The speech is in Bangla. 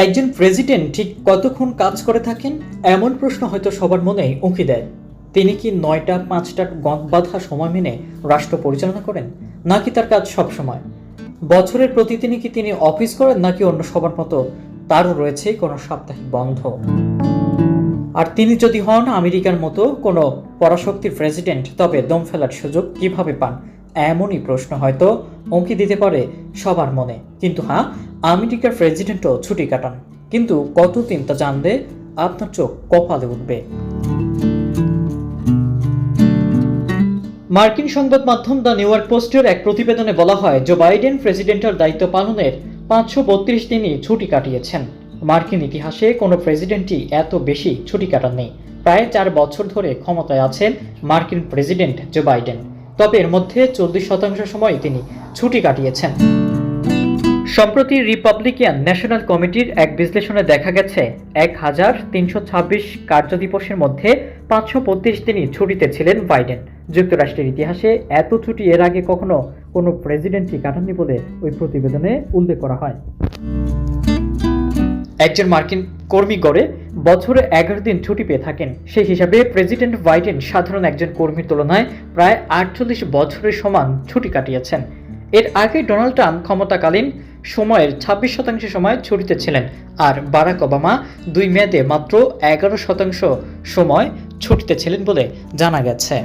একজন প্রেসিডেন্ট ঠিক কতক্ষণ কাজ করে থাকেন? এমন প্রশ্ন হয়তো সবার মনেই উঁকি দেয়। তিনি কি নয়টা, পাঁচটা গঁদ বাঁধা সময় মেনে রাষ্ট্র পরিচালনা করেন, নাকি তার কাজ সব সময়? বছরের প্রতিদিনই কি তিনি অফিস করেন, নাকি অন্য সবার মতো তারও রয়েছে কোনো সাপ্তাহিক বন্ধ? আর তিনি যদি হন আমেরিকার মতো কোনো পরাশক্তির প্রেসিডেন্ট তবে দম ফেলার সুযোগ কীভাবে পান? এমনই প্রশ্ন হয়তো উঁকি দিতে পারে সবার মনে। কিন্তু হ্যাঁ আমেরিকার প্রেসিডেন্টও ছুটি কাটান। কিন্তু কতদিন তা জানলে আপনার চোখ কপালে উঠবে। মার্কিন সংবাদ মাধ্যম দ্য নিউ ইয়র্ক পোস্টের এক প্রতিবেদনে বলা হয়, জো বাইডেন প্রেসিডেন্টের দায়িত্ব পালনের পাঁচশো বত্রিশ দিনই ছুটি কাটিয়েছেন। মার্কিন ইতিহাসে কোনো প্রেসিডেন্টই এত বেশি ছুটি কাটাননি। প্রায় চার বছর ধরে ক্ষমতায় আছেন মার্কিন প্রেসিডেন্ট জো বাইডেন। তবে এর মধ্যে চল্লিশ শতাংশ সময় তিনি ছুটি কাটিয়েছেন। সম্প্রতি রিপাবলিকান ন্যাশনাল কমিটির এক বিশ্লেষণে দেখা গেছে, এক হাজার তিনশো ছাব্বিশ কার্যদিবসের মধ্যে পাঁচশো বত্রিশ দিনই ছুটিতে ছিলেন বাইডেন। যুক্তরাষ্ট্রের ইতিহাসে এত ছুটি এর আগে কখনো কোনো প্রেসিডেন্টই কাটাননি বলে ওই প্রতিবেদনে উল্লেখ করা হয়। একজন মার্কিন কর্মী গড়ে বছরে এগারো দিন ছুটি পেয়ে থাকেন। সেই হিসাবে প্রেসিডেন্ট বাইডেন সাধারণ একজন কর্মীর তুলনায় প্রায় আটচল্লিশ বছরের সমান ছুটি কাটিয়েছেন। এর আগে ডোনাল্ড ট্রাম্প ক্ষমতাকালীন সময়ের ছাব্বিশ শতাংশ সময় ছুটিতে ছিলেন আর বারাক ওবামা দুই মেয়াদে মাত্র এগারো শতাংশ সময় ছুটিতে ছিলেন বলে জানা গেছে।